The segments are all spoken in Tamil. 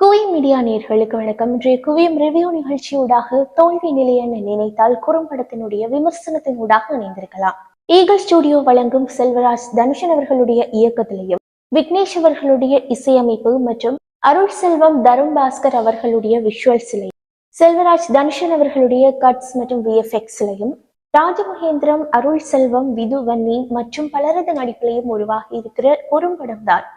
குவி மீடியா நேர்களுக்கு வணக்கம். இன்றைய குவியம் ரிவ்யூ நிகழ்ச்சியூடாக தோல்வி நிலை என நினைத்தால் குறும்படத்தினுடைய விமர்சனத்தின் ஊடாக இணைந்திருக்கலாம். ஈகல் ஸ்டுடியோ வழங்கும் செல்வராஜ் தனுஷன் அவர்களுடைய இயக்கத்திலையும் விக்னேஷ் அவர்களுடைய இசையமைப்பு மற்றும் அருள் செல்வம் தருண் பாஸ்கர் அவர்களுடைய விஷுவல்ஸிலையும் செல்வராஜ் தனுஷன் அவர்களுடைய கட்ஸ் மற்றும் விஎஃப்எக்ஸ்லையும் ராஜமகேந்திரம் அருள் செல்வம் விது வன்னி மற்றும் பலரது நடிப்பிலையும் உருவாகி இருக்கிற குறும்படம் தான்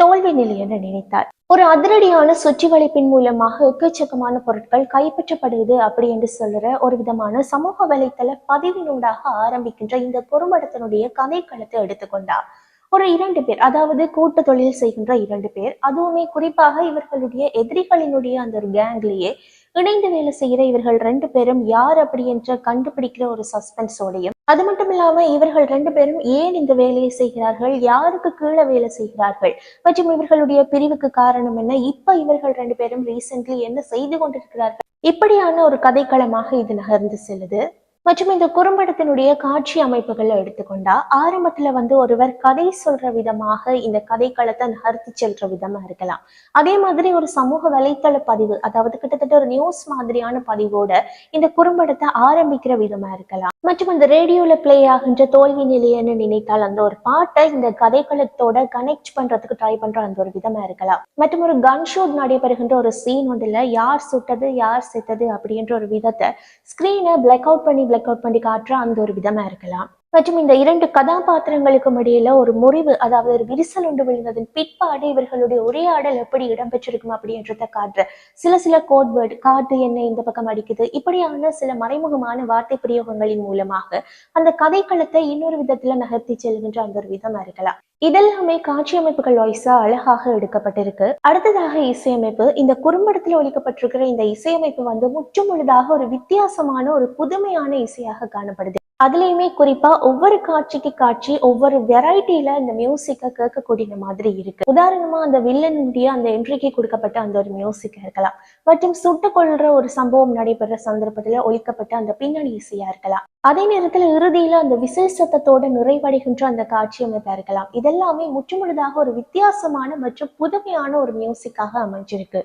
தோல்வி நிலை என நினைத்தார். ஒரு அதிரடியான சுற்றி வளைப்பின் மூலமாக எக்கச்சக்கமான பொருட்கள் கைப்பற்றப்படுது அப்படி என்று சொல்ற ஒரு விதமான சமூக வலைத்தள பதிவினூடாக ஆரம்பிக்கின்ற இந்த குறும்படத்தினுடைய கதைக்களத்தை எடுத்துக்கொண்டார் ஒரு இரண்டு பேர் அதாவது கூட்டு தொழில் செய்கின்ற இரண்டு பேர் அதுவுமே குறிப்பாக இவர்களுடைய எதிரிகளினுடைய அந்த ஒரு கேங்லேயே இணைந்து வேலை செய்கிற இவர்கள் ரெண்டு பேரும் யார் அப்படி என்ற கண்டுபிடிக்கிற ஒரு சஸ்பென்ஸோடையும் அது மட்டும் இல்லாம இவர்கள் ரெண்டு பேரும் ஏன் இந்த வேலையை செய்கிறார்கள்? யாருக்கு கீழே வேலை செய்கிறார்கள்? மற்றும் இவர்களுடைய பிரிவுக்கு காரணம் என்ன? இப்ப இவர்கள் ரெண்டு பேரும் ரீசென்ட்லி என்ன செய்து கொண்டிருக்கிறார்கள்? இப்படியான ஒரு கதைக்களமாக இது நகர்ந்து செல்லுது. மற்றும் இந்த குறும்படத்தினுடைய காட்சி அமைப்புகளை எடுத்துக்கொண்டா ஆரம்பத்துல வந்து ஒருவர் கதை சொல்ற விதமாக இந்த கதைக்களத்தை நகர்த்தி செல்ற விதமா இருக்கலாம். அதே மாதிரி ஒரு சமூக வலைத்தள பதிவு அதாவது கிட்டத்தட்ட ஒரு நியூஸ் மாதிரியான பதிவோட இந்த குறும்படத்தை ஆரம்பிக்கிற விதமா இருக்கலாம். மற்றும் அந்த ரேடியோல பிளே ஆகின்ற தோல்வி நிலையன்னு நினைத்தால் அந்த ஒரு பாட்டை இந்த கதைக்களத்தோட கனெக்ட் பண்றதுக்கு ட்ரை பண்ற அந்த ஒரு விதமா இருக்கலாம். மற்றும் ஒரு கன் ஷூட் நடைபெறுகின்ற ஒரு சீன் ஒன்றுல யார் சுட்டது யார் செத்தது அப்படின்ற ஒரு விதத்தை ஸ்கிரீனை பிளாக் அவுட் பண்ணி பிளாக் அவுட் பண்ணி காட்டுற அந்த ஒரு விதமா இருக்கலாம். மற்றும் இந்த இரண்டு கதாபாத்திரங்களுக்கும் இடையில ஒரு முறிவு அதாவது ஒரு விரிசல் ஒன்று விழுந்ததன் பிற்பாடு இவர்களுடைய உரையாடல் எப்படி இடம்பெற்றிருக்கும் அப்படின்றத காட்டுற. சில சில கோட்வேர்டு காட்டு என்ன இந்த பக்கம் அடிக்குது. இப்படியான சில மறைமுகமான வார்த்தை பிரயோகங்களின் மூலமாக அந்த கதைக்களத்தை இன்னொரு விதத்துல நகர்த்தி செல்கின்ற அந்த ஒரு விதமா இருக்கலாம். இதெல்லாமே காட்சி அமைப்புகள் வாய்ஸா அழகாக எடுக்கப்பட்டிருக்கு. அடுத்ததாக இசையமைப்பு. இந்த குறும்படத்துல ஒழிக்கப்பட்டிருக்கிற இந்த இசையமைப்பு வந்து முற்றும் முழுதாக ஒரு வித்தியாசமான ஒரு புதுமையான இசையாக காணப்படுது. அதுலயுமே குறிப்பா ஒவ்வொரு காட்சிக்கு காட்சி ஒவ்வொரு வெரைட்டில இந்த மியூசிக்கை கேட்கக்கூடிய மாதிரி இருக்கு. உதாரணமா அந்த வில்லனுடைய அந்த என்ட்ரிக்கு கொடுக்கப்பட்ட அந்த ஒரு மியூசிக் இருக்கலாம். மற்றும் சுட்டு கொள்ற ஒரு சம்பவம் நடைபெற சந்தர்ப்பத்துல ஒழிக்கப்பட்ட அந்த பின்னணி இசையா இருக்கலாம். அதே நேரத்துல இறுதியில அந்த விசேஷத்தோட நிறைவடைகின்ற அந்த காட்சி அமைப்பா இருக்கலாம். இதெல்லாமே முற்றுமுழுதாக ஒரு வித்தியாசமான மற்றும் புதுமையான ஒரு மியூசிக்காக அமைஞ்சிருக்கு.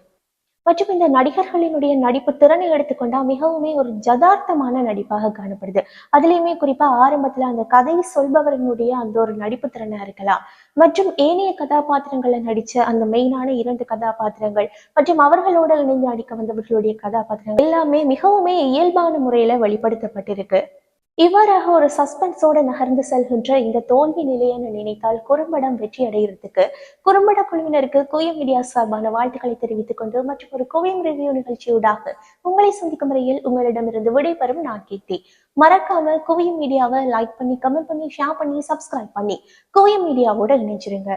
மற்றும் இந்த நடிகர்களினுடைய நடிப்பு திறனை எடுத்துக்கொண்டா மிகவுமே ஒரு ஜதார்த்தமான நடிப்பாக காணப்படுது. அதுலயுமே குறிப்பா ஆரம்பத்துல அந்த கதை சொல்பவர்களுடைய அந்த ஒரு நடிப்பு திறனா இருக்கலாம். மற்றும் ஏனைய கதாபாத்திரங்களை நடிச்ச அந்த மெயினான இரண்டு கதாபாத்திரங்கள் மற்றும் அவர்களோட இணைந்து நடிக்க வந்தவர்களுடைய கதாபாத்திரங்கள் எல்லாமே மிகவுமே இயல்பான முறையில வெளிப்படுத்தப்பட்டிருக்கு. இவ்வாறாக ஒரு சஸ்பென்ஸோட நகர்ந்து செல்கின்ற இந்த தோல்வி நிலையன்னு நினைத்தால் குறும்படம் வெற்றி அடைகிறதுக்கு குறும்பட குழுவினருக்கு குவியம் மீடியா சார்பான வாழ்த்துக்களை தெரிவித்துக் கொண்டு மற்றும் ஒரு குவியம் ரிவ்யூ நிகழ்ச்சியூடாக உங்களை சந்திக்கும் முறையில் உங்களிடமிருந்து விடைபெறும் நான் கீர்த்தி. மறக்காம குவியம் மீடியாவை லைக் பண்ணி கமெண்ட் பண்ணி ஷேர் பண்ணி சப்ஸ்கிரைப் பண்ணி குவியம் மீடியாவோட இணைஞ்சிருங்க.